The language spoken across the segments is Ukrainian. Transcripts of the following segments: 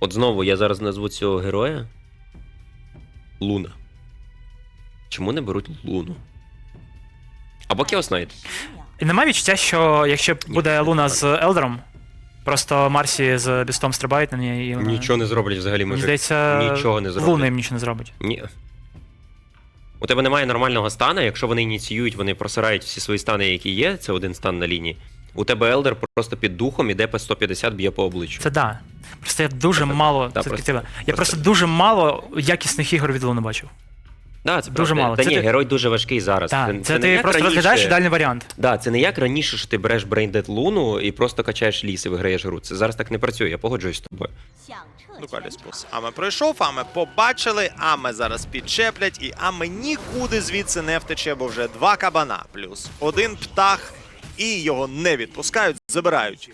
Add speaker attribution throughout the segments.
Speaker 1: От знову я зараз назву цього героя. Луна. Чому не беруть Луну? Або.
Speaker 2: І немає відчуття, що якщо буде Луна з Елдером, просто Марсі з Бістом стрибають на неї і вона...
Speaker 1: Нічого не зроблять взагалі.
Speaker 2: Мені здається,
Speaker 1: Нічого не зроблять.
Speaker 2: Луна їм нічого не зробить.
Speaker 1: Ні. У тебе немає нормального стана, якщо вони ініціюють, вони просирають всі свої стани, які є, це один стан на лінії. У тебе Елдер просто під духом іде по 150 б'є по обличчю.
Speaker 2: Це да. Просто я дуже мало.
Speaker 1: та,
Speaker 2: це
Speaker 1: просто-
Speaker 2: таке, я
Speaker 1: просто-
Speaker 2: просто дуже мало якісних ігор від Луни бачив.
Speaker 1: Да, це
Speaker 2: Дуже
Speaker 1: правда.
Speaker 2: мало.
Speaker 1: Та
Speaker 2: Це
Speaker 1: ні,
Speaker 2: ти-
Speaker 1: герой дуже важкий зараз.
Speaker 2: Так,
Speaker 1: Це,
Speaker 2: це,
Speaker 1: не
Speaker 2: ти
Speaker 1: як
Speaker 2: просто
Speaker 1: раніше.
Speaker 2: розглядаєш ідеальний варіант.
Speaker 1: Да, це не як раніше, що ти береш брейндед луну і просто качаєш ліс і виграєш гру. Це зараз так не працює, я погоджуюсь з тобою.
Speaker 3: Дукаліс пус. Аме пройшов, Аме побачили, Аме зараз підчеплять, і Аме нікуди звідси не втече, бо вже два кабана плюс один птах, і його не відпускають, забирають.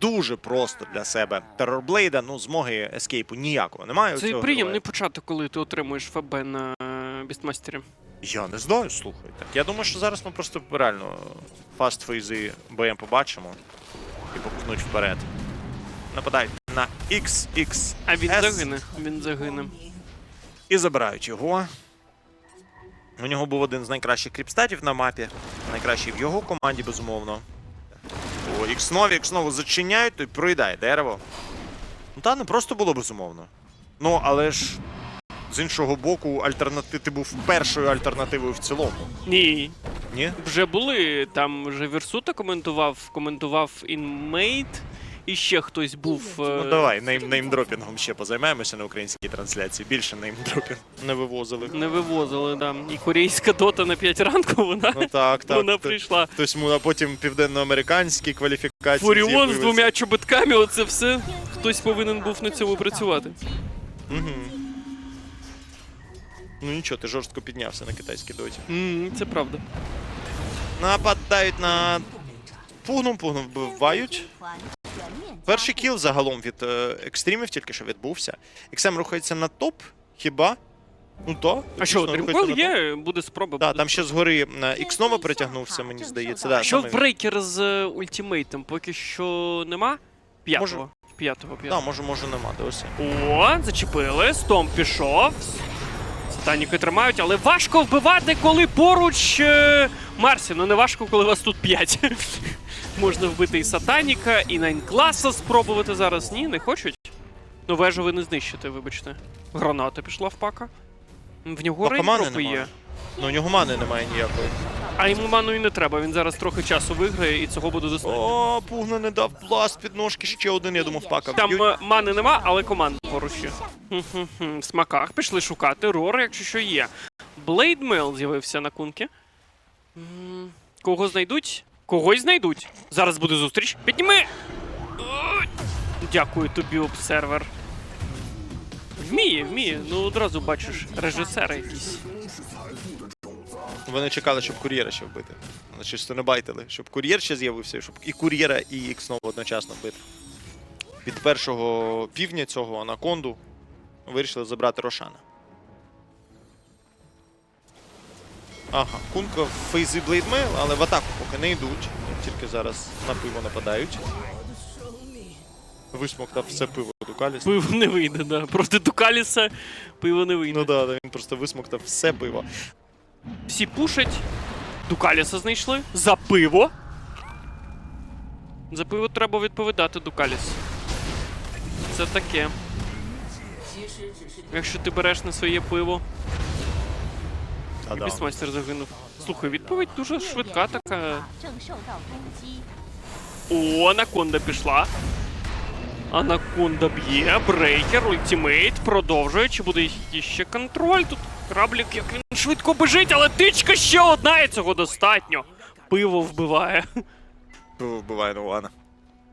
Speaker 3: Дуже просто для себе терорблейда, ну змоги ескейпу ніякого немає.
Speaker 4: Це приємний
Speaker 3: героя.
Speaker 4: початок, коли ти отримуєш ФБ на Бістмастері.
Speaker 3: Я не знаю, слухай. Так я думаю, що зараз ми просто реально фаст фейзи БМ побачимо і попхнуть вперед. Нападають на XXS
Speaker 4: А він загине. Він загине.
Speaker 3: і забирають його. У нього був один з найкращих кріпстатів на мапі. Найкращий в його команді, безумовно. О, Ікснові, Ікснову зачиняють, то й проїдає дерево. Ну та не просто було безумовно. Ну, але ж з іншого боку, альтернатив... ти був першою альтернативою в цілому.
Speaker 4: Ні.
Speaker 3: Ні?
Speaker 4: Вже були. Там вже Версута коментував, коментував інмейт, і ще хтось був. е,
Speaker 3: Ну давай, нейм, неймдропінгом ще позаймаємося на українській трансляції. Більше неймдропінг не вивозили.
Speaker 4: Не вивозили, да. І корейська дота на 5 ранку вона,
Speaker 3: Ну так, так.
Speaker 4: вона прийшла.
Speaker 3: Хтось му, а потім південноамериканські кваліфікації.
Speaker 4: Фуріон з двома чоботками, оце все. Хтось повинен був на цьому працювати.
Speaker 3: Угу. Ну нічого, ти жорстко піднявся на китайській доті.
Speaker 4: М, Це правда.
Speaker 3: Нападають на пугном, пугном вбивають. Перший кіл загалом від е, екстримів тільки що відбувся. XM рухається на топ, хіба? Ну то.
Speaker 4: А що, Дрімкол є, буде спроба.
Speaker 3: Так, там ще згори е, Ікснова перетягнувся, мені здається. Да,
Speaker 4: Що в брейкер з е, ультимейтом? Поки що нема? П'ятого. П'ятого,
Speaker 3: Да,
Speaker 4: п'ятого.
Speaker 3: може, може нема досі.
Speaker 4: О, зачепили, Стом пішов. Сатаніки тримають, але важко вбивати, коли поруч е, Марсі. Ну не важко, коли вас тут п'ять. Можна вбити і Сатаніка, і Найнкласа спробувати зараз. Ні, не хочуть. Ну, вежу ви не знищите, вибачте. Граната пішла в пака. В нього рейндропи
Speaker 3: немає.
Speaker 4: є.
Speaker 3: Ну у нього мани немає ніякої.
Speaker 4: А йому ману і не треба, він зараз трохи часу виграє і цього буде достатньо.
Speaker 3: О, пугна не дав бласт під ножки, ще один, я думав, пака.
Speaker 4: Там
Speaker 3: б'ють.
Speaker 4: е, мани нема, але команда поруч є. В смаках пішли шукати рор, якщо що є. Блейдмейл з'явився на кунки. Кого знайдуть? Когось знайдуть. Зараз буде зустріч. Підніми! Дякую тобі, обсервер. Вміє, вміє. Ну одразу бачиш, режисери якісь.
Speaker 3: Вони чекали, щоб кур'єра ще вбити. Вони чисто не байтили, щоб кур'єр ще з'явився, щоб і кур'єра, і ікснову одночасно бити. Від першого півдня цього анаконду вирішили забрати Рошана. Ага, кунка в фейзі Блейдмейл, але в атаку поки не йдуть. Тільки зараз на пиво нападають. Висмоктав все пиво Дукаліс.
Speaker 4: Пиво не вийде, да. Проти Дукаліса пиво не вийде.
Speaker 3: Ну да, він просто висмоктав все пиво.
Speaker 4: Всі пушать. Дукаліса знайшли. За пиво. За пиво треба відповідати, Дукаліс. Це таке. Якщо ти береш на своє пиво. І загинув. Слухай, відповідь дуже швидка така. О, анаконда пішла. Анаконда б'є, брейкер, ультимейт, продовжує. Чи буде ще контроль? Тут краблік, як він швидко бежить, але тичка ще одна, і цього достатньо. Пиво вбиває.
Speaker 3: Пиво вбиває ну ладно.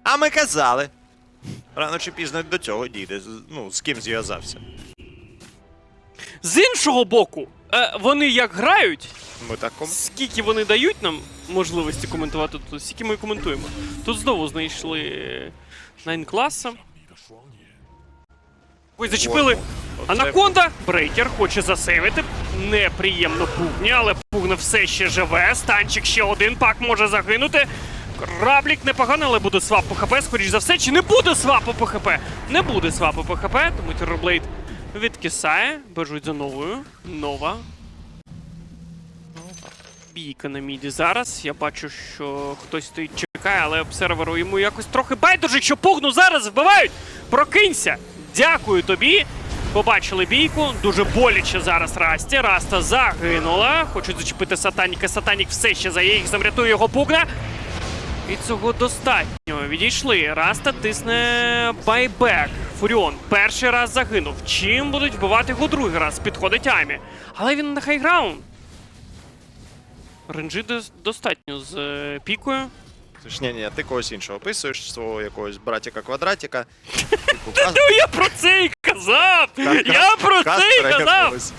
Speaker 3: А ми казали. Рано чи пізно до цього дійде. Ну, з ким зв'язався.
Speaker 4: З іншого боку е, вони як грають,
Speaker 3: Ми так ком...
Speaker 4: скільки вони дають нам можливості коментувати тут, скільки ми коментуємо. Тут знову знайшли Найн класа. Ой, зачепили.
Speaker 3: Оце-
Speaker 4: Анаконда, брейкер, хоче засейвити. Неприємно пугні, але пугна все ще живе. Станчик ще один, пак може загинути. Кораблік непогано, але буде свап по ХП, скоріш за все, чи не буде свапу по ХП? Не буде свапу по ХП, тому Террорблейд відкисає, бежуть за новою. Нова. Бійка на міді зараз. Я бачу, що хтось стоїть чекає, але обсерверу йому якось трохи байдуже, що пугну зараз вбивають. Прокинься! Дякую тобі. Побачили бійку. Дуже боляче зараз Расті. Раста загинула. Хочуть зачепити Сатаніка. Сатанік все ще за їх замрятує його пугна. І цього достатньо. Відійшли. Раста тисне байбек. Фуріон перший раз загинув. Чим будуть вбивати його другий раз? Підходить Амі. Але він на хайграунд. Ренджі достатньо з е, пікою.
Speaker 3: Тож, ні, ні, ти когось іншого описуєш, свого якогось братіка-квадратіка. Типу, Кас-
Speaker 4: Ну я про це і казав! Я про це і
Speaker 3: Каспера
Speaker 4: казав!
Speaker 3: якогось.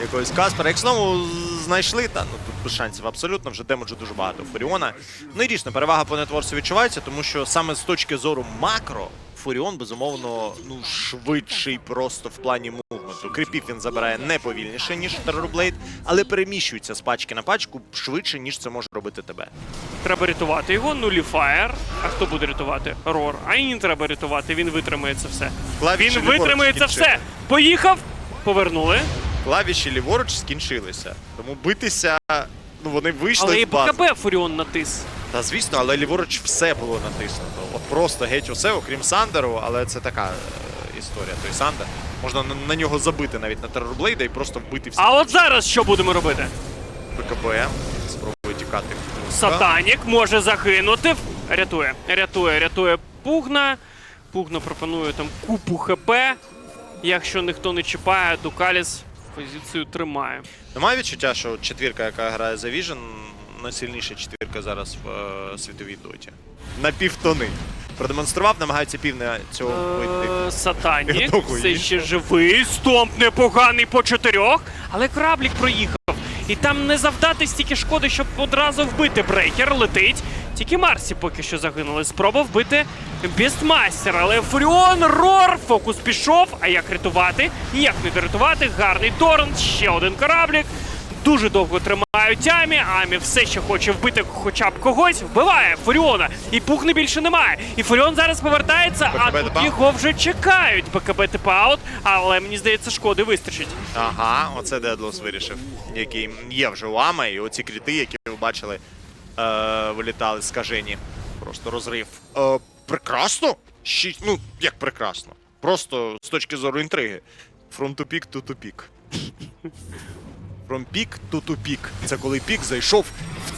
Speaker 3: Якогось Каспера. Як знову знайшли, та ну тут без шансів абсолютно, вже демеджу дуже багато у Фуріона. Ну і дійсно, перевага по нетворсу відчувається, тому що саме з точки зору макро. Фуріон, безумовно, ну швидший просто в плані мувменту. Кріпів він забирає не повільніше, ніж Террорблейд, але переміщується з пачки на пачку швидше, ніж це може робити тебе.
Speaker 4: Треба рятувати його, нуліфаєр. А хто буде рятувати? Рор. А і не треба рятувати, він витримає це все.
Speaker 3: Клавіші
Speaker 4: Він
Speaker 3: ліворуч
Speaker 4: витримає це
Speaker 3: скінчили.
Speaker 4: все. Поїхав, повернули.
Speaker 3: Клавіші ліворуч скінчилися. Тому битися, ну вони вийшли
Speaker 4: Але і
Speaker 3: з бази.
Speaker 4: БКБ Фуріон натис.
Speaker 3: Та звісно, але ліворуч все було натиснуто. От просто геть усе, окрім Сандеру, але це така е, історія. Той Сандер. Можна на, на нього забити навіть на Террорблейда і просто вбити всі
Speaker 4: А от зараз що будемо робити?
Speaker 3: БКБ. Спробує тікати.
Speaker 4: Сатанік може загинути. Рятує, рятує, рятує Пугна. Пугна пропонує там купу ХП. Якщо ніхто не чіпає, Дукаліс позицію тримає.
Speaker 3: Немає відчуття, що четвірка, яка грає за Vision, найсильніша четвірка зараз в е, світовій доті. На півтони. Продемонстрував, намагається півне цього.
Speaker 4: Е, Сатанік
Speaker 3: Одного
Speaker 4: все ще живий. Стомп непоганий по чотирьох, але краблік проїхав. І там не завдати стільки шкоди, щоб одразу вбити брейкер. Летить. Тільки Марсі поки що загинули. Спроба вбити Бістмастер, але Фуріон Рор. Фокус пішов. А як рятувати? Ніяк не дорятувати. Гарний торрент, ще один кораблік. Дуже довго тримають Амі. Амі все ще хоче вбити хоча б когось. Вбиває Фуріона. І пухни більше немає. І Фуріон зараз повертається, а
Speaker 3: БКБ
Speaker 4: тут
Speaker 3: типа?
Speaker 4: його вже чекають. БКБ типа аут, але мені здається, шкоди вистачить.
Speaker 3: Ага, оце Дедлос вирішив, який є вже у Ами, і оці кріти, які ви бачили, е, вилітали скажені. Просто розрив. Е, прекрасно? Ще, ну, як прекрасно. Просто з точки зору інтриги. From to peak to to peak. From peak to to peak. Це коли пік зайшов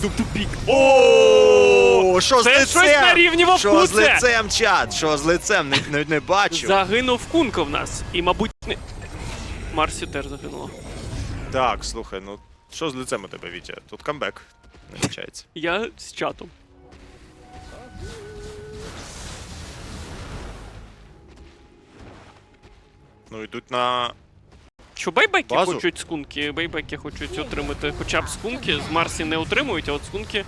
Speaker 3: в ту пік. О, що з
Speaker 4: Це
Speaker 3: лицем?
Speaker 4: щось на рівні
Speaker 3: Що з лицем, чат? Що з лицем? Не, не, не бачу.
Speaker 4: Загинув Кунка в нас. І, мабуть, не. Марсі теж загинула.
Speaker 3: Так, слухай, ну що з лицем у тебе, Вітя? Тут камбек. Не вчається.
Speaker 4: Я з чатом.
Speaker 3: Ну йдуть на.
Speaker 4: Що бейбеки
Speaker 3: Базу?
Speaker 4: хочуть скунки, бейбеки хочуть отримати хоча б скунки. З Марсі не отримують, а от скунки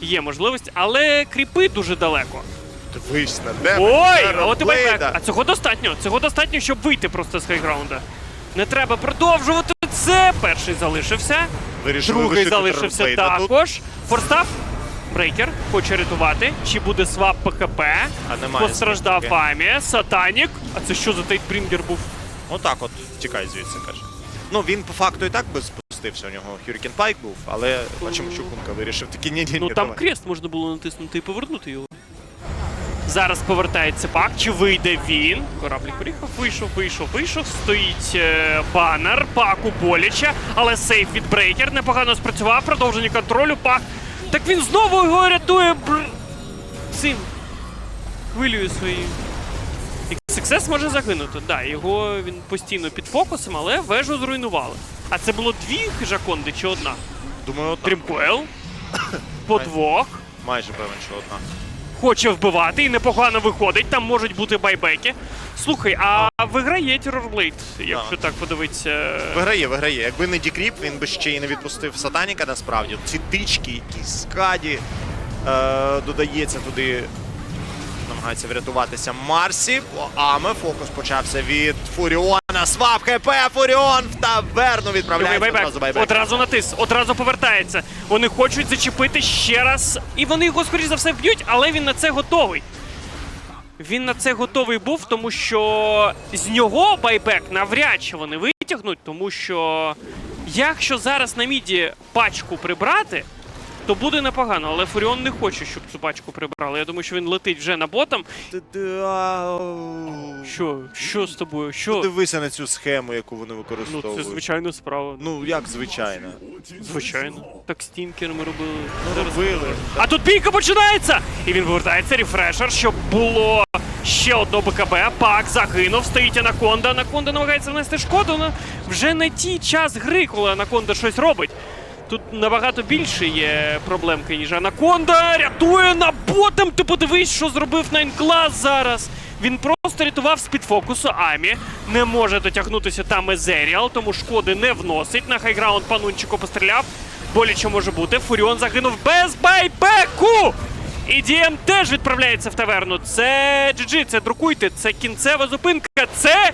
Speaker 4: є можливість, але кріпи дуже далеко.
Speaker 3: Дивись на тебе.
Speaker 4: Ой, а от і бейбек. А цього достатньо. Цього достатньо, щоб вийти просто з хайграунда. Не треба продовжувати це. Перший залишився.
Speaker 3: Вирішили
Speaker 4: Другий залишився також. Форстав. Брейкер хоче рятувати. Чи буде свап?
Speaker 3: А немає
Speaker 4: Постраждав. Амі. Сатанік. А це що за Тайтбрінгер був?
Speaker 3: Отак от тікай звідси, каже. Ну він по факту і так би спустився. У нього Hurricane Пайк був, але бачимо, що Кунка вирішив таки ні, ні, ні.
Speaker 4: Ну там
Speaker 3: давай.
Speaker 4: крест можна було натиснути і повернути його. Зараз повертається пак. Чи вийде він? Кораблік приїхав, вийшов, вийшов, вийшов. Стоїть е, банер, паку боляче, але сейф від брейкер непогано спрацював. Продовження контролю. Пак. Так він знову його рятує бр... цим хвилює своєю. Сексес може загинути. Да, його він постійно під фокусом, але вежу зруйнували. А це було дві хижаконди чи одна?
Speaker 3: Думаю, одна.
Speaker 4: Дрімкоел. По двох.
Speaker 3: Майже певен, що одна.
Speaker 4: Хоче вбивати і непогано виходить. Там можуть бути байбеки. Слухай, а виграє Террорблейд, якщо так подивитися.
Speaker 3: Виграє, виграє. Якби не Дікріп, він би ще й не відпустив Сатаніка насправді. Ці тички, якісь скаді. Е, додається туди. Намагається врятуватися Марсі. Аме фокус почався від Фуріона. На свап ХП Фуріон в таверну відправляється
Speaker 4: Байбек.
Speaker 3: одразу байбек.
Speaker 4: Одразу натис, одразу повертається. Вони хочуть зачепити ще раз. І вони його, скоріш за все, вб'ють, але він на це готовий. Він на це готовий був, тому що з нього байбек навряд чи вони витягнуть, тому що якщо зараз на міді пачку прибрати, то буде непогано, але Фуріон не хоче, щоб цю пачку прибрали. Я думаю, що він летить вже на ботом. Що? Що з тобою? Що?
Speaker 3: Дивися на цю схему, яку вони
Speaker 4: Ну,
Speaker 3: використовують.
Speaker 4: це звичайна справа.
Speaker 3: Ну, як звичайно.
Speaker 4: Звичайно. Так стінкерами робили.
Speaker 3: Робили.
Speaker 4: А тут бійка починається! І він повертається, рефрешер, щоб було ще одно БКБ. Пак загинув, стоїть Анаконда. Анаконда намагається внести шкоду, але вже не ті час гри, коли Анаконда щось робить. Тут набагато більше є проблемки, ніж Анаконда. Рятує на ботом. Ти подивись, що зробив Найнклас зараз. Він просто рятував з-під фокусу Амі. Не може дотягнутися там Езеріал, тому шкоди не вносить. На хайграунд панунчику постріляв. Боляче може бути. Фуріон загинув без байбеку! І Дієм теж відправляється в таверну. Це GG, це друкуйте, це кінцева зупинка, це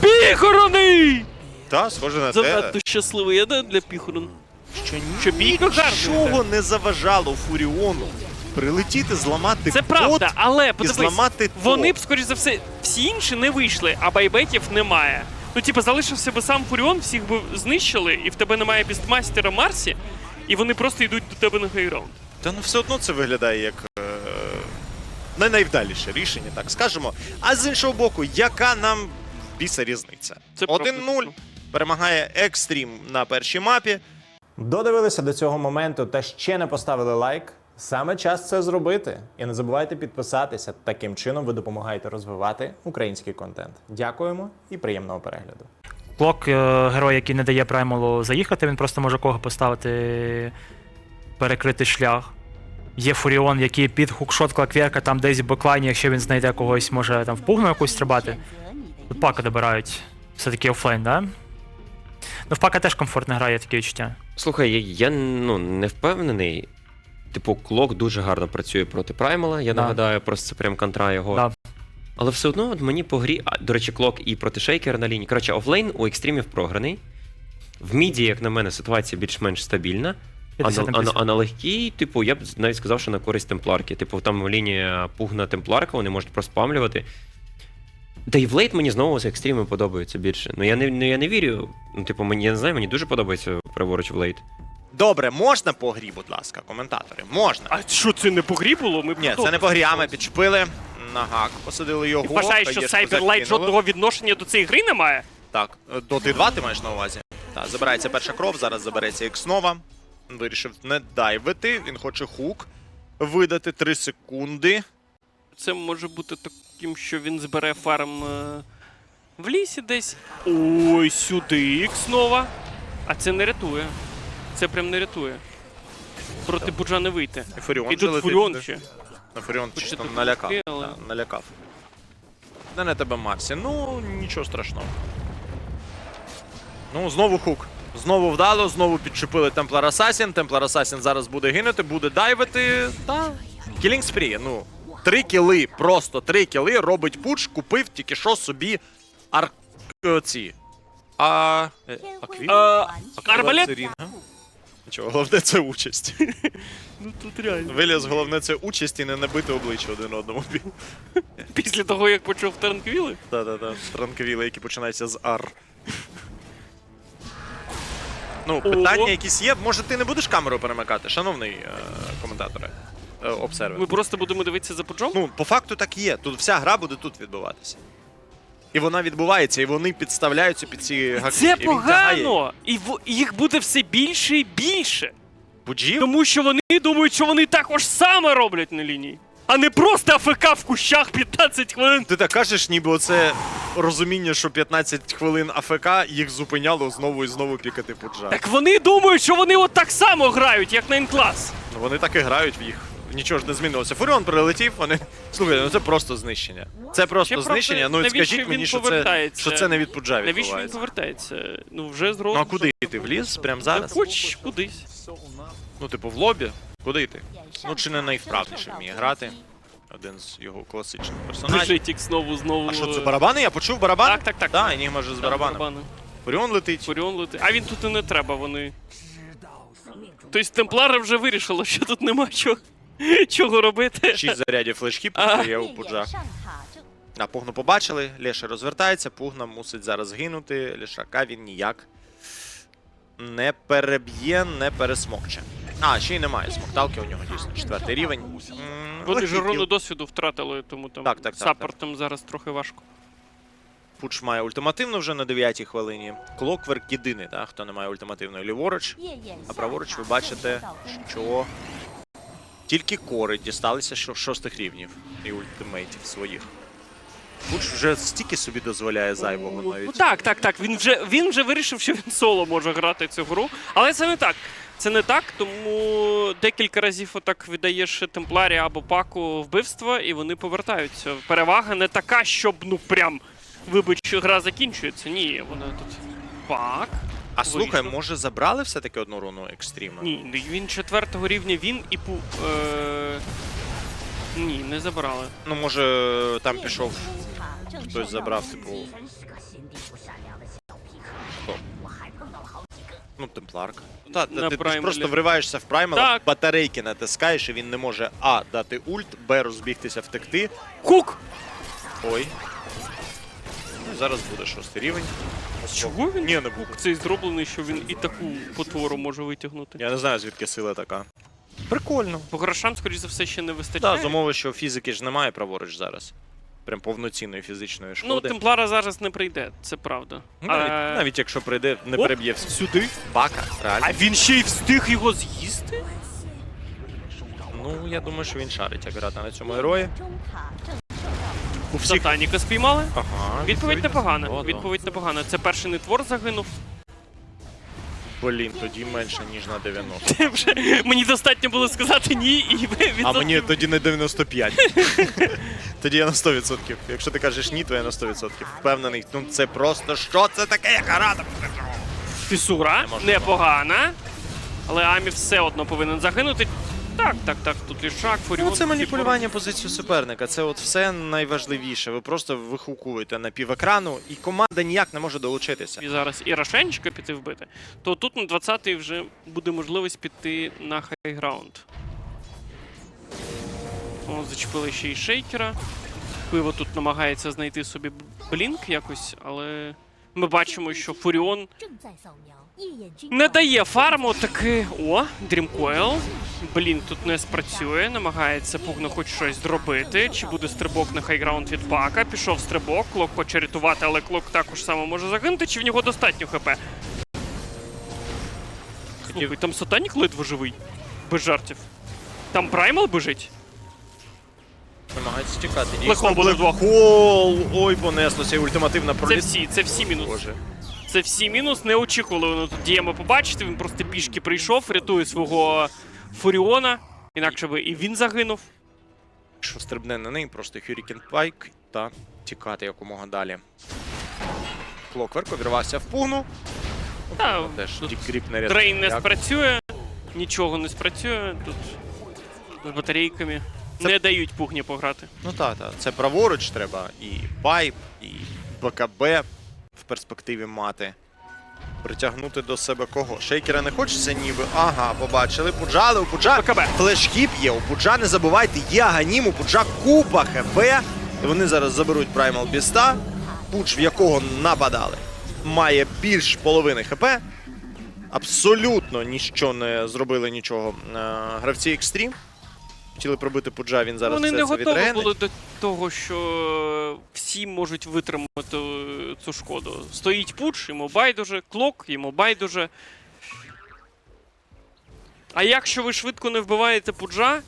Speaker 4: піхорони!
Speaker 3: Та, схоже на те,
Speaker 4: Занадто щасливий я для піхорон.
Speaker 3: Що
Speaker 4: Що
Speaker 3: нічого не заважало Фуріону прилетіти, зламати
Speaker 4: Це правда, але
Speaker 3: і зламати
Speaker 4: вони б, скоріш за все, всі інші не вийшли, а байбеків немає. Ну, типу, залишився би сам Фуріон, всіх би знищили, і в тебе немає бістмастера Марсі, і вони просто йдуть до тебе на гейраунд.
Speaker 3: Та ну все одно це виглядає як е... не найвдаліше рішення, так скажемо. А з іншого боку, яка нам біса різниця?
Speaker 4: Це правда,
Speaker 3: 1-0
Speaker 4: дійсно.
Speaker 3: перемагає Екстрім на першій мапі.
Speaker 5: Додивилися до цього моменту та ще не поставили лайк. Саме час це зробити. І не забувайте підписатися. Таким чином ви допомагаєте розвивати український контент. Дякуємо і приємного перегляду.
Speaker 2: Клок, е, герой, який не дає праймалу заїхати, він просто може кого поставити перекрити шлях. Є Фуріон, який під хукшот клакверка там десь в беклайні, якщо він знайде когось, може там в пугну якусь стрибати. Тут пака добирають. Все-таки офлейн, да? Ну, в пака теж комфортно грає таке відчуття.
Speaker 1: Слухай, я, я ну, не впевнений. Типу, клок дуже гарно працює проти Праймала, я
Speaker 2: Да.
Speaker 1: нагадаю, просто це прям контра його.
Speaker 2: Да.
Speaker 1: Але все одно от мені по грі. А, до речі, клок і проти шейкера на лінії. Коротше, офлейн у екстримів програний. В міді, як на мене, ситуація більш-менш стабільна. А на,
Speaker 2: на
Speaker 1: а, на, а на легкій, типу, я б навіть сказав, що на користь темпларки. Типу, там лінія пугна темпларка, вони можуть проспамлювати. Та й в лейт мені знову з екстріми подобається більше. Ну я не, ну, я не вірю. Ну, типу, мені я не знаю, мені дуже подобається праворуч в лейт.
Speaker 3: Добре, можна по грі, будь ласка, коментатори. Можна.
Speaker 4: А що це не по грі було? Ми б
Speaker 3: Ні, це не по грі, а ми підчепили. На гак, посадили його.
Speaker 4: Ти вважаєш, що Cyberlight
Speaker 3: закинули.
Speaker 4: жодного відношення до цієї гри не має?
Speaker 3: Так, е, до Т2 ти маєш на увазі? Так, забирається перша кров, зараз забереться Ікснова. Вирішив не дайвити, він хоче хук видати 3 секунди.
Speaker 4: Це може бути таким, що він збере фарм е, в лісі десь. Ой, сюди ікснова. А це не рятує. Це прям не рятує. Проти Буджа не вийти.
Speaker 3: І Фуріон
Speaker 4: І тут Фуріон ще.
Speaker 3: Ну, Фуріон чисто
Speaker 4: тут
Speaker 3: налякав.
Speaker 4: але-
Speaker 3: Так, налякав. Не на тебе Марсі. Ну, нічого страшного. Ну, знову хук. Знову вдало, знову підчепили Темплар Асасін. Темплар Асасін зараз буде гинути, буде дайвити. Та. Кілінг спрі. Ну, три кіли, просто три кіли робить пуч, купив тільки що собі ар... е, ці. А... Акві?
Speaker 4: Е, Арбалет?
Speaker 3: Нічого, головне це участь.
Speaker 4: Ну тут реально.
Speaker 3: Виліз, головне це участь і не набити обличчя один одному.
Speaker 4: Після того, як почув Тернквіли.
Speaker 3: Та-та-та, транквіли, які починаються з Ар. Ну, питання якісь є. Може, ти не будеш камеру перемикати, шановний е, коментаторе, обсервер.
Speaker 4: Ми просто будемо дивитися за Буджом.
Speaker 3: Ну, по факту так і є. Тут вся гра буде тут відбуватися. І вона відбувається, і вони підставляються під ці гаки.
Speaker 4: Це
Speaker 3: І
Speaker 4: погано! І в- їх буде все більше і більше.
Speaker 3: Буджів?
Speaker 4: Тому що вони думають, що вони також саме роблять на лінії. А не просто АФК в кущах 15 хвилин.
Speaker 3: Ти так кажеш, ніби оце розуміння, що 15 хвилин АФК їх зупиняло знову і знову пікати пуджа.
Speaker 4: Так вони думають, що вони от так само грають, як на інклас.
Speaker 3: Ну, Вони так і грають в їх. Нічого ж не змінилося. Фуріон прилетів, вони. Слухайте, ну це просто знищення. Це просто
Speaker 4: Ще, правда,
Speaker 3: знищення. Ну і
Speaker 4: навіщо
Speaker 3: скажіть
Speaker 4: він
Speaker 3: мені, що це,
Speaker 4: повертається?
Speaker 3: що це не від пуджа
Speaker 4: Навіщо він
Speaker 3: відбувається.
Speaker 4: повертається? Ну вже з
Speaker 3: Ну а куди йти? В ліс? Прямо зараз?
Speaker 4: Хоч кудись.
Speaker 3: Ну, типу, в лобі? Куди йти? Ну чи не найвправніше вміє грати. Один з його класичних персонажів.
Speaker 4: Бежитік знову, знову.
Speaker 3: А що це барабани? Я почув барабани?
Speaker 4: Так, так, так.
Speaker 3: Так, Енігма же з барабаном.
Speaker 4: барабани.
Speaker 3: Фуріон летить.
Speaker 4: Фуріон летить. А він тут і не треба, вони. Тобто темплари вже вирішили, що тут нема чого, чого робити.
Speaker 3: Шість зарядів флешки є у Пуджа. А Пугну побачили, Леша розвертається, Пугна мусить зараз гинути. Лішака він ніяк не переб'є, не пересмокче. А, ще й немає смокталки у нього дійсно. Четвертий рівень.
Speaker 4: Вони ж руну досвіду втратили, тому там
Speaker 3: Так, так, так,
Speaker 4: саппортом зараз трохи важко.
Speaker 3: Пуч має ультимативну вже на 9-й хвилині. Клокверк єдиний, так, хто не має ультимативної ліворуч.
Speaker 6: А праворуч ви бачите, Що
Speaker 3: тільки кори дісталися що шостих рівнів і ультимейтів своїх. Пуч вже стільки собі дозволяє зайвого
Speaker 4: Ну
Speaker 3: навіть.
Speaker 4: так, так, так. Він вже він вже вирішив, що він соло може грати цю гру. Але це не так. Це не так, тому декілька разів отак віддаєш темпларі або паку вбивства, і вони повертаються. Перевага не така, щоб ну прям вибач, гра закінчується. Ні, вона тут пак.
Speaker 3: А слухай,
Speaker 4: вийшло.
Speaker 3: може забрали все-таки одну руну екстрима?
Speaker 4: Ні, він четвертого рівня він і пу. Е... Ні, не забрали.
Speaker 3: Ну, може, там пішов.
Speaker 6: хтось забрав, типу.
Speaker 3: Ну, темпларка. Та,
Speaker 4: На
Speaker 3: ти, ти просто вриваєшся в праймал,
Speaker 4: Так.
Speaker 3: батарейки натискаєш, і він не може А дати ульт, Б розбігтися втекти.
Speaker 4: Хук!
Speaker 3: Ой. Ну, зараз буде шостий рівень.
Speaker 4: Чого він?
Speaker 3: Ні, не буде.
Speaker 4: Цей зроблений, що він і таку потвору може витягнути.
Speaker 3: Я не знаю, звідки сила така. Прикольно.
Speaker 4: По грошам, скоріш за все, ще не вистачає.
Speaker 3: Так, з умови, що фізики ж немає праворуч зараз. Прям повноцінної фізичної
Speaker 4: Ну. Темплара зараз не прийде, це правда.
Speaker 3: Ну, навіть,
Speaker 4: А-
Speaker 3: навіть якщо прийде, не
Speaker 4: Оп,
Speaker 3: переб'є всю.
Speaker 4: Сюди.
Speaker 3: Бака, реально.
Speaker 4: А він ще й встиг його з'їсти?
Speaker 3: Ну, я думаю, що він шарить як грати на цьому герої.
Speaker 4: У Сатаніка спіймали?
Speaker 3: Ага.
Speaker 4: Відповідь непогана.
Speaker 3: Да, да.
Speaker 4: Відповідь непогана. Це перший нетвор загинув.
Speaker 3: Блін, тоді менше, ніж на 90.
Speaker 4: Вже Мені достатньо було сказати ні, і відсотків...
Speaker 3: А мені тоді не 95. тоді я на 100%. Якщо ти кажеш ні, то я на 100%. Впевнений. Ну це просто що це таке, яка рада?
Speaker 4: Фісура
Speaker 3: Не
Speaker 4: непогана. Але Амі все одно повинен загинути. Так, так, так. Тут лішак, Фуріон.
Speaker 3: Ну, це маніпулювання позицією суперника. Це от все найважливіше. Ви просто вихукуєте на півекрану, і команда ніяк не може долучитися.
Speaker 4: І зараз і Рашенчика піти вбити, то тут на 20-й вже буде можливість піти на хайграунд. О, зачепили ще й шейкера. Пиво тут намагається знайти собі блінк якось, але ми бачимо, що Фуріон не дає фарму таки. О, Дрімкойл. Блінк тут не спрацює, намагається пугно хоч щось зробити. Чи буде стрибок на хайграунд від пака? Пішов стрибок, клок хоче рятувати, але клок також само може загинути, чи в нього достатньо хп? Слухай, там сатанік ледве живий. Без жартів. Там Праймал бежить?
Speaker 3: Намагається тікати.
Speaker 4: Буде вдвох.
Speaker 3: Блекхол! Ой, понеслося. І ультимативна
Speaker 4: Це всі, це всі мінус.
Speaker 3: Боже.
Speaker 4: Це всі мінус. Не очікували вони тут діємо побачити. Він просто пішки прийшов, рятує свого Фуріона. Інакше би і він загинув.
Speaker 3: Що стрибне на неї, просто Hurricane Pike та тікати якомога далі. Клокверк обірвався в пугну.
Speaker 4: Та,
Speaker 3: Теж дікріп не рятує.
Speaker 4: Дрейн не
Speaker 3: Як?
Speaker 4: спрацює, нічого не спрацює. Тут з батарейками.
Speaker 3: Це-
Speaker 4: Не дають пугні пограти.
Speaker 3: Ну так, так. Це праворуч треба і пайп, і БКБ в перспективі мати. Притягнути до себе кого? Шейкера не хочеться ніби. Ага, побачили. Пуджали, у Пуджа флешкіп є. У Пуджа не забувайте, є Аганім, у Пуджа купа ХП. І вони зараз заберуть Праймал Біста. Пудж, в якого нападали, має більш половини ХП. Абсолютно ніщо не зробили нічого е, гравці Екстрім. Хотіли пробити Пуджа, він зараз
Speaker 4: Вони
Speaker 3: все
Speaker 4: не
Speaker 3: це
Speaker 4: готові
Speaker 3: відрегенить.
Speaker 4: були до того, що всі можуть витримати е, цю шкоду. Стоїть пуч, йому байдуже, клок, йому байдуже. А якщо ви швидко не вбиваєте пуджа,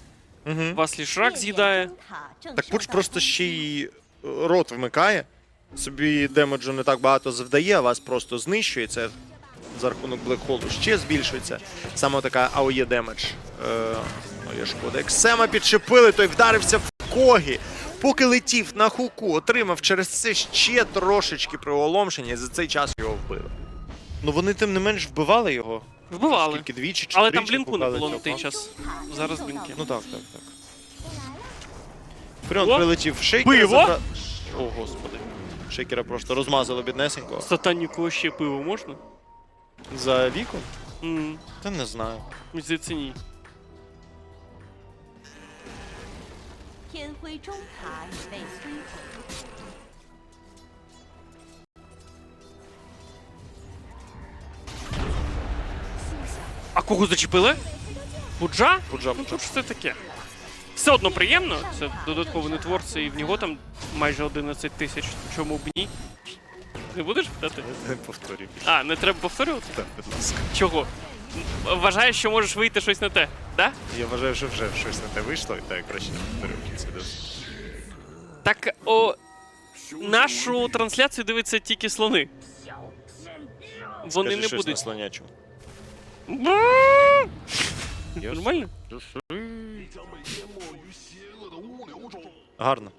Speaker 3: Угу.
Speaker 4: вас лішрак з'їдає.
Speaker 3: Так Пуч просто ще й рот вмикає. Собі демеджу не так багато завдає, а вас просто знищує. Це за рахунок блекхолу ще збільшується. Саме така АОЄ демедж. Е, ну, є шкода. Ексема підчепили, той вдарився в когі. Поки летів на хуку, отримав через це ще трошечки приголомшення, і за цей час його вбили. Ну вони тим не менш вбивали його.
Speaker 4: Вбивали.
Speaker 3: Скільки двічі чи
Speaker 4: Але там
Speaker 3: тричі
Speaker 4: блінку не було на
Speaker 3: цього
Speaker 4: той час. Зараз блінки.
Speaker 3: Ну так, так, так. Фріон
Speaker 4: О,
Speaker 3: прилетів в шейкера.
Speaker 4: пиво?
Speaker 3: забра- О, господи. Шейкера просто розмазало біднесенько.
Speaker 4: Сатаніку ще пиво можна?
Speaker 3: За віку?
Speaker 4: М,
Speaker 3: Та не знаю.
Speaker 4: Мені здається, ні.
Speaker 7: 天辉中塔已被摧毁。
Speaker 4: А кого зачепили? Пуджа?
Speaker 3: Пуджа,
Speaker 4: Ну
Speaker 3: Пуджа.
Speaker 4: тут ж це таке. Все одно приємно, це додатковий нетворці, і в нього там майже 11 тисяч. Чому б ні? Не будеш питати?
Speaker 3: Не повторюй.
Speaker 4: А, не треба повторювати?
Speaker 3: Так, будь ласка.
Speaker 4: Чого? Вважаєш, що можеш вийти щось не те, да?
Speaker 3: Я вважаю, що вже щось на те вийшло, і так краще не повторюю в кінці.
Speaker 4: Так о. Нашу трансляцію дивиться тільки слони. Вони
Speaker 3: Скажи
Speaker 4: не
Speaker 3: щось на
Speaker 4: будуть.
Speaker 3: слонячому.
Speaker 4: Нормально?
Speaker 3: Гарно.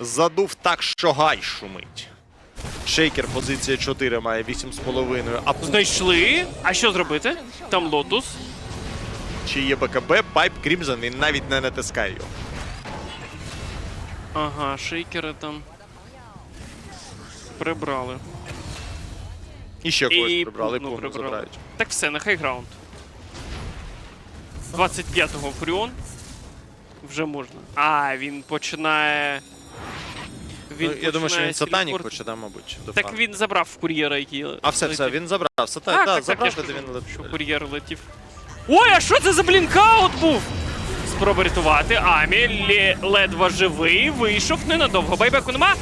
Speaker 3: Задув так, що гай шумить. Шейкер, позиція 4 має 8,5. А
Speaker 4: Знайшли. А що зробити? Там лотус.
Speaker 3: чи є БКБ, Пайп Крімзон, він навіть не натискає його.
Speaker 4: Ага, шейкери там. Прибрали.
Speaker 3: І ще когось
Speaker 4: І
Speaker 3: прибрали,
Speaker 4: Пугну
Speaker 3: пугну
Speaker 4: прибрали.
Speaker 3: забирають.
Speaker 4: Так все, на хайграунд. 25-го Фуріон. Вже можна. А, він починає. Він
Speaker 3: Ну, я думаю, що він сатанік хоче, да, мабуть. до
Speaker 4: Так
Speaker 3: фану.
Speaker 4: він забрав кур'єра, який.
Speaker 3: А все, все,
Speaker 4: летів.
Speaker 3: він забрав. Сатанік,
Speaker 4: Так,
Speaker 3: так,
Speaker 4: так, так,
Speaker 3: забрав,
Speaker 4: я ж
Speaker 3: він летів.
Speaker 4: що кур'єр летів. Ой, а що це за блінкаут був? Спроба рятувати. Амі лє- ледве живий, вийшов ненадовго. Байбеку нема.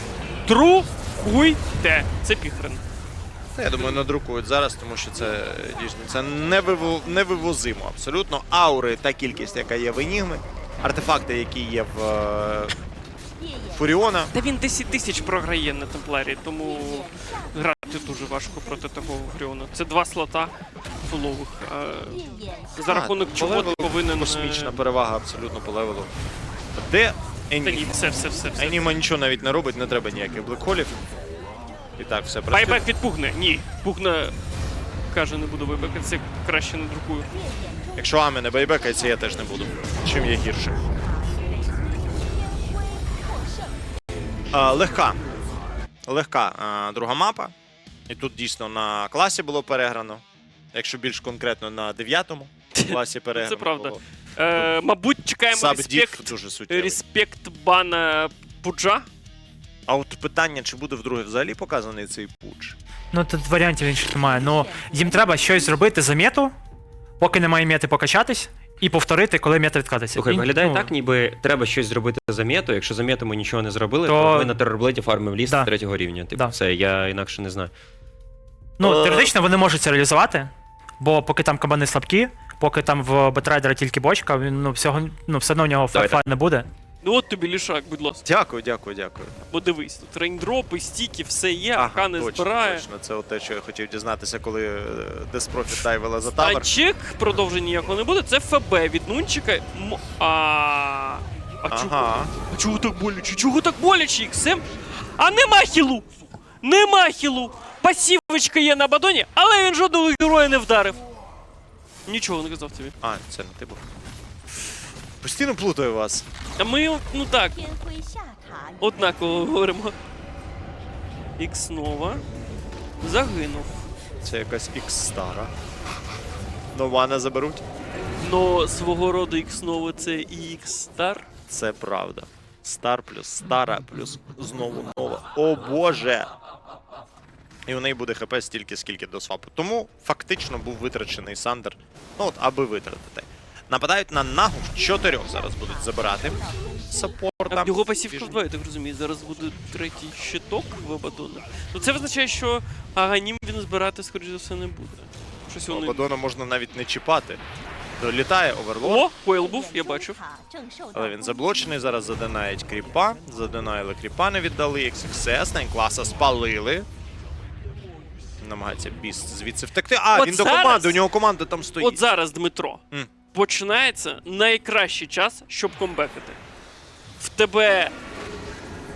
Speaker 4: Трухуйте. Це піхрен.
Speaker 3: Я думаю, надрукують зараз, тому що це е, дійсно це невиво- невивозимо абсолютно. Аури та кількість, яка є в Енігми, артефакти, які є в е, Фуріона.
Speaker 4: Та він 10 тисяч програє на темпларі, тому грати дуже важко проти такого Фуріона. Це два слота фулових. А
Speaker 7: 烈焰
Speaker 4: за рахунок
Speaker 3: по
Speaker 4: чого ти повинен. е,
Speaker 3: Космічна перевага абсолютно по левелу. Де
Speaker 4: Та ні,
Speaker 3: Енігма?
Speaker 4: все, все, все. все.
Speaker 3: Енігма нічого навіть не робить, не треба ніяких блекхолів. І так, все працює.
Speaker 4: Байбек відпугне. Ні. Пугне. Каже, не буду байбекати, це краще не друкую.
Speaker 3: Якщо Ами не байбекається, я теж не буду. Чим є гірше. Легка. Легка друга мапа. І тут дійсно на класі було переграно. Якщо більш конкретно на дев'ятому класі переграно.
Speaker 4: Це правда.
Speaker 3: було.
Speaker 4: Е, мабуть, чекаємо респект,
Speaker 3: дуже
Speaker 4: респект бана Пуджа.
Speaker 3: А от питання, чи буде вдруге взагалі показаний цей пуч?
Speaker 2: Ну тут варіантів інших немає. Ну їм треба щось зробити за мету, поки немає мети покачатись, і повторити, коли мета відкладеться.
Speaker 1: Слухай,
Speaker 2: І,
Speaker 1: виглядає
Speaker 2: ну,
Speaker 1: так, ніби треба щось зробити за мету. Якщо за мету ми нічого не зробили,
Speaker 2: То-
Speaker 1: то, ми на терорблейді фармимо ліс
Speaker 2: Да.
Speaker 1: третього рівня. Типу,
Speaker 2: Да.
Speaker 1: все, я інакше не знаю.
Speaker 2: Ну,
Speaker 3: Е.
Speaker 2: теоретично вони можуть це реалізувати, бо поки там кабани слабкі, поки там в Бетрайдера тільки бочка, він ну всього ну все одно в нього
Speaker 1: Давай,
Speaker 2: флай не буде.
Speaker 4: Ну от тобі лішак, будь ласка.
Speaker 3: Дякую, дякую, дякую.
Speaker 4: Бо дивись, тут рейндропи, стіки, все є,
Speaker 3: Ага,
Speaker 4: АК не
Speaker 3: точно,
Speaker 4: збирає.
Speaker 3: точно. Це те, що я хотів дізнатися, коли Деспрофіт дайвила за тавер.
Speaker 4: Танчик продовження ніякого не буде. Це ФБ від Нунчика. М- А, а чого?
Speaker 3: Ага.
Speaker 4: А чого так боляче? Чого так боляче, Іксем? А нема хілу! Нема хілу! Пасівочка є на бадоні, але він жодного героя не вдарив. Нічого не казав тобі.
Speaker 3: А, це не ти був. Постійно плутаю вас.
Speaker 4: Та ми, ну так. Однаково говоримо. Ікснова. Загинув.
Speaker 3: Це якась ікс-стара. Нова не заберуть.
Speaker 4: Но свого роду ікснова це і ікс-стар.
Speaker 3: Це правда. Стар плюс стара плюс знову нова. О боже! І у неї буде ХП стільки, скільки до свапу. Тому фактично був витрачений Сандер. Ну от, аби витратити. Нападають на нагу в чотирьох. Зараз будуть забирати саппорта.
Speaker 4: Його пасівка вдвоє, я так розумію. Зараз буде третій щиток в Абадона. Ну це означає, що аганім він збирати, скоріш за все, не буде. Щось воно...
Speaker 3: Абадона можна навіть не чіпати. Долітає оверлок.
Speaker 4: О, койл був, я бачив.
Speaker 3: Але він заблочений. Зараз задинають кріпа. Задинайли кріпа, не віддали. XXS, Найкласа спалили. Намагається біст звідси втекти. А,
Speaker 4: От
Speaker 3: він
Speaker 4: зараз...
Speaker 3: до команди, у нього команда там стоїть.
Speaker 4: От зараз Дмитро.
Speaker 3: М
Speaker 4: починається найкращий час, щоб комбекати. В тебе.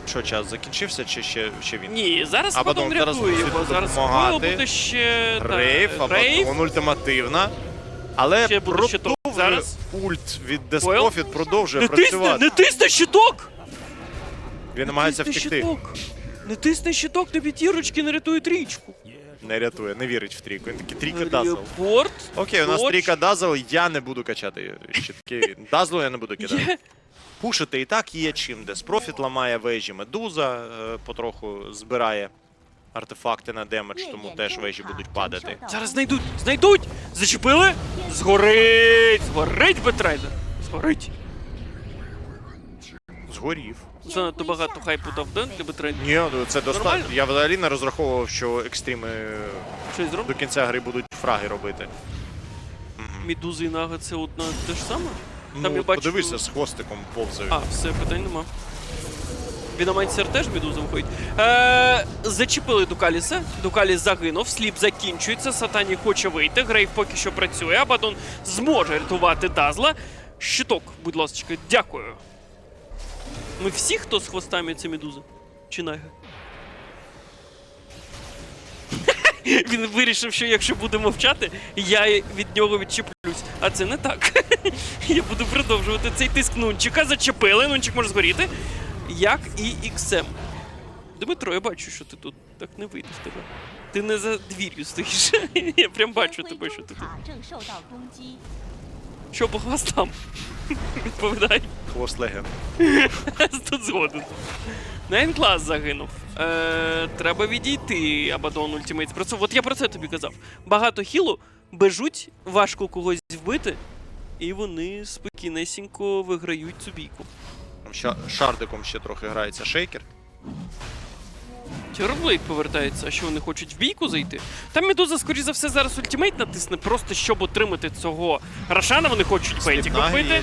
Speaker 3: Що, час закінчився, чи ще, ще він?
Speaker 4: Ні, зараз
Speaker 3: А потім
Speaker 4: рятує його. Зараз
Speaker 3: допомагати.
Speaker 4: Буде ще. та,
Speaker 3: Рейв,
Speaker 4: Рейв.
Speaker 3: Абадон ультимативна. Але
Speaker 4: Ще буде щиток. Зараз.
Speaker 3: ульт від
Speaker 4: Понял?
Speaker 3: Деспрофіт продовжує
Speaker 4: Не
Speaker 3: працювати.
Speaker 4: не тисни щиток!
Speaker 3: Він намагається втекти.
Speaker 4: щиток! Не тисни щиток, тобі тірочки не рятують річку.
Speaker 3: Не рятує, не вірить в трійку. Він такий трійка дазл.
Speaker 4: Репорт.
Speaker 3: Окей, у нас трійка дазл, я не буду качати щитки. Дазлу я не буду кидати. Пушити і так є чим. Деспрофіт ламає вежі, медуза е, потроху збирає артефакти на демедж, тому теж вежі будуть падати.
Speaker 4: Зараз знайдуть, знайдуть! Зачепили? Згорить! Згорить Бетрайдер! Згорить!
Speaker 3: Згорів.
Speaker 4: Занадто багато хайпу дав Ден для Бетрайдера.
Speaker 3: Ні, ну, це достатньо. Я взагалі не розраховував, що екстріми
Speaker 4: Щось
Speaker 3: до кінця гри будуть фраги робити.
Speaker 4: Мідузи і Нага це одна те ж саме? Там
Speaker 3: ну,
Speaker 4: я бачу-
Speaker 3: подивися, з хвостиком повзають.
Speaker 4: А, все, питань нема. Віномайнсер теж медуза виходить. Е, зачепили Дукаліса. Дукаліс загинув, сліп закінчується, Сатані хоче вийти. Грейв поки що працює. Абадон зможе рятувати Дазла. Щиток, будь ласка, дякую. Ми всі, хто з хвостами, це медуза? Чи Найга? Він вирішив, що якщо буде мовчати, я від нього відчеплюсь. А це не так. Я буду продовжувати цей тиск нунчика. Зачепили, нунчик може згоріти. Як і XM. Дмитро, я бачу, що ти тут. Так не вийде в тебе. Ти не за двір'ю стоїш. Я прям бачу тебе, що ти тут. Що по хвостам? Відповідай.
Speaker 3: Хвост леген.
Speaker 4: Тут згоден. Найн-клас загинув. Е, Треба відійти Абадон Ультимейт. Про це, От я про це тобі казав. Багато хілу, бежуть, важко когось вбити, і вони спокійнесенько виграють цю бійку.
Speaker 3: Там ще шардиком ще трохи грається шейкер.
Speaker 4: Терорблейд повертається, а що вони хочуть в бійку зайти? Там Медуза, скоріш за все, зараз ультимейт натисне, просто щоб отримати цього Рашана, вони хочуть бейтік
Speaker 3: купити.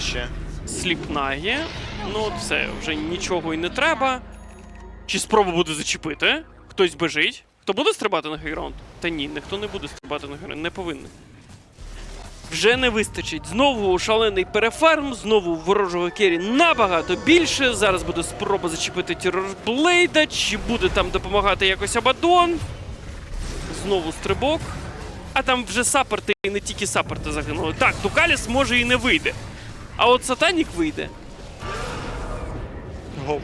Speaker 4: Сліпна
Speaker 3: є.
Speaker 4: Ну, все, вже нічого і не треба. Чи спроба буде зачепити? Хтось бежить. Хто буде стрибати на хейраунд? Та ні, ніхто не буде стрибати на хейраунд, не повинен. Вже не вистачить. Знову шалений перефарм, знову ворожого кері набагато більше. Зараз буде спроба зачепити Терорблейда. Чи буде там допомагати якось Абадон? Знову стрибок. А там вже саппорти і не тільки саппорти загинули. Так, Дукаліс може і не вийде. А от Сатанік вийде.
Speaker 3: Гов.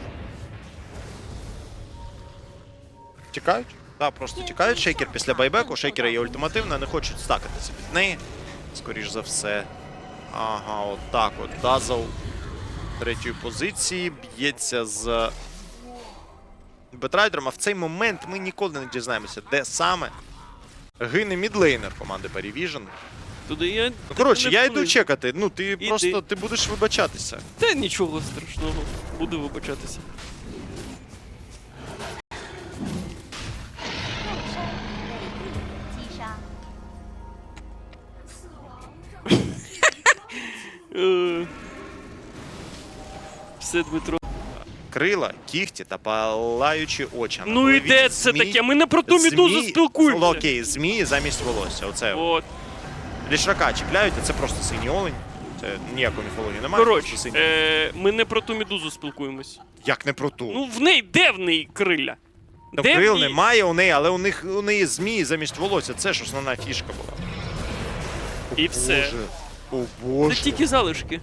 Speaker 3: Тікають? Так, просто тікають. Шейкер після байбеку. Шейкера є ультимативна, не хочуть стакатися під неї. Скоріш за все. Ага, от от. Дазл третьої позиції б'ється з Бетрайдером. А в цей момент ми ніколи не дізнаємося, де саме гине мідлейнер команди Parivision.
Speaker 4: Туди я.
Speaker 3: Ну, коротше, я йду чекати. Ну, ти
Speaker 4: Іди.
Speaker 3: просто ти будеш вибачатися.
Speaker 4: Та нічого страшного. Буду вибачатися. Все, Дмитро.
Speaker 3: Крила, кіхті та палаючі очі. На
Speaker 4: Ну і
Speaker 3: голові
Speaker 4: де це
Speaker 3: змій-
Speaker 4: таке? Ми не про ту медузу
Speaker 3: змій-
Speaker 4: спілкуємося.
Speaker 3: Ну, Окей, змії замість волосся. Оце
Speaker 4: От.
Speaker 3: лішака чіпляють, а це просто синій олень. Це ніякої міфології немає.
Speaker 4: Коротше,
Speaker 3: просто синій.
Speaker 4: е, ми не про ту медузу спілкуємось.
Speaker 3: Як не про ту?
Speaker 4: Ну, в неї, де в неї криля?
Speaker 3: Та
Speaker 4: де в
Speaker 3: крил
Speaker 4: ній?
Speaker 3: немає у неї, але у них у неї змії замість волосся. Це ж основна фішка була.
Speaker 4: І все.
Speaker 3: Боже. О
Speaker 4: Це
Speaker 3: боже.
Speaker 4: тільки залишки.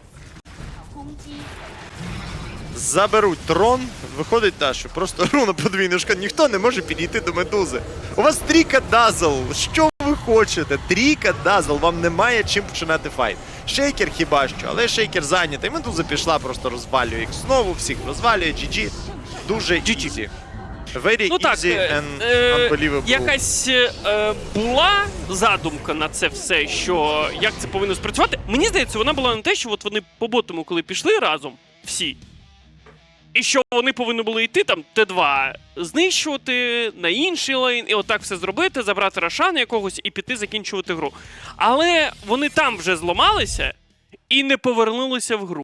Speaker 3: ，Заберуть трон. Виходить та, що просто руна подвійнушка. Ніхто не може підійти до медузи. У вас трійка дазл. Що ви хочете? Трійка дазл. Вам немає чим починати файт. Шейкер хіба що, але шейкер зайнятий. Медуза пішла, просто розвалює їх знову, всіх розвалює. GG. Дуже easy. Very
Speaker 4: Ну так,
Speaker 3: easy
Speaker 4: е,
Speaker 3: and
Speaker 4: е,
Speaker 3: unbelievable.
Speaker 4: якась е, була задумка на це все, що як це повинно спрацювати. Мені здається, вона була на те, що от вони по ботому, коли пішли разом, всі. І що вони повинні були йти там Т2 знищувати на інший лейн, і отак все зробити, забрати Рошана якогось і піти закінчувати гру. Але вони там вже зламалися і не повернулися в гру.